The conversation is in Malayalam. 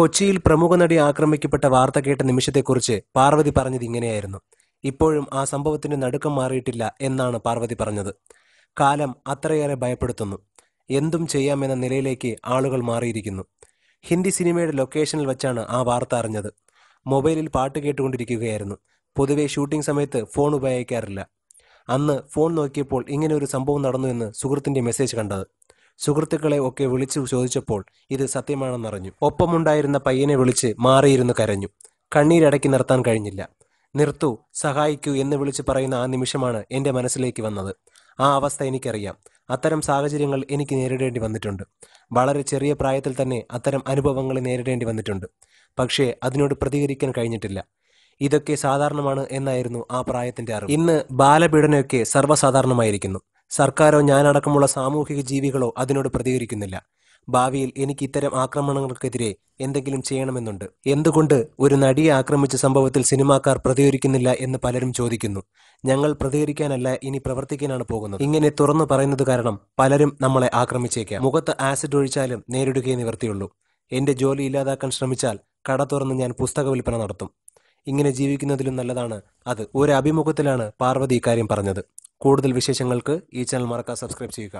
കൊച്ചിയിൽ പ്രമുഖ നടി ആക്രമിക്കപ്പെട്ട വാർത്ത കേട്ട നിമിഷത്തെക്കുറിച്ച് പാർവതി പറഞ്ഞത് ഇങ്ങനെയായിരുന്നു. ഇപ്പോഴും ആ സംഭവത്തിന്റെ നടുക്കം മാറിയിട്ടില്ല എന്നാണ് പാർവതി പറഞ്ഞത്. കാലം അത്രയേറെ ഭയപ്പെടുത്തുന്നു. എന്തും ചെയ്യാമെന്ന നിലയിലേക്ക് ആളുകൾ മാറിയിരിക്കുന്നു. ഹിന്ദി സിനിമയുടെ ലൊക്കേഷനിൽ വെച്ചാണ് ആ വാർത്ത അറിഞ്ഞത്. മൊബൈലിൽ പാട്ട് കേട്ടുകൊണ്ടിരിക്കുകയായിരുന്നു. പൊതുവെ ഷൂട്ടിംഗ് സമയത്ത് ഫോൺ ഉപയോഗിക്കാറില്ല. അന്ന് ഫോൺ നോക്കിയപ്പോൾ ഇങ്ങനെ ഒരു സംഭവം നടന്നു എന്ന് സുഹൃത്തിന്റെ മെസ്സേജ് കണ്ടത്. സുഹൃത്തുക്കളെ ഒക്കെ വിളിച്ചു ചോദിച്ചപ്പോൾ ഇത് സത്യമാണെന്നറിഞ്ഞു. ഒപ്പമുണ്ടായിരുന്ന പയ്യനെ വിളിച്ച് മാറിയിരുന്നു കരഞ്ഞു. കണ്ണീരടക്കി നിർത്താൻ കഴിഞ്ഞില്ല. നിർത്തു സഹായിക്കൂ എന്ന് വിളിച്ച് പറയുന്ന ആ നിമിഷമാണ് എന്റെ മനസ്സിലേക്ക് വന്നത്. ആ അവസ്ഥ എനിക്കറിയാം. അത്തരം സാഹചര്യങ്ങൾ എനിക്ക് നേരിടേണ്ടി വന്നിട്ടുണ്ട്. വളരെ ചെറിയ പ്രായത്തിൽ തന്നെ അത്തരം അനുഭവങ്ങൾ നേരിടേണ്ടി വന്നിട്ടുണ്ട്. പക്ഷേ അതിനോട് പ്രതികരിക്കാൻ കഴിഞ്ഞിട്ടില്ല. ഇതൊക്കെ സാധാരണമാണ് എന്നായിരുന്നു ആ പ്രായത്തിന്റെ അറിവ്. ഇന്ന് ബാലപീഡനമൊക്കെ സർവസാധാരണമായിരിക്കുന്നു. സർക്കാരോ ഞാനടക്കമുള്ള സാമൂഹിക ജീവികളോ അതിനോട് പ്രതികരിക്കുന്നില്ല. ഭാവിയിൽ എനിക്ക് ഇത്തരം ആക്രമണങ്ങൾക്കെതിരെ എന്തെങ്കിലും ചെയ്യണമെന്നുണ്ട്. എന്തുകൊണ്ട് ഒരു നടിയെ ആക്രമിച്ച സംഭവത്തിൽ സിനിമാക്കാർ പ്രതികരിക്കുന്നില്ല എന്ന് പലരും ചോദിക്കുന്നു. ഞങ്ങൾ പ്രതികരിക്കാനല്ല ഇനി പ്രവർത്തിക്കാനാണ് പോകുന്നത്. ഇങ്ങനെ തുറന്നു പറയുന്നത് കാരണം പലരും നമ്മളെ ആക്രമിച്ചേക്കാം. മുഖത്ത് ആസിഡ് ഒഴിച്ചാലും നേരിടുകയേ നിവർത്തിയുള്ളൂ. എന്റെ ജോലി ഇല്ലാതാക്കാൻ ശ്രമിച്ചാൽ കട തുറന്ന് ഞാൻ പുസ്തക വിൽപ്പന നടത്തും. ഇങ്ങനെ ജീവിക്കുന്നതിലും നല്ലതാണ് അത്. ഒരു അഭിമുഖത്തിലാണ് പാർവതി ഇക്കാര്യം പറഞ്ഞത്. കൂടുതൽ വിശേഷങ്ങൾക്ക് ഈ ചാനൽ മറക്കാതെ സബ്സ്ക്രൈബ് ചെയ്യുക.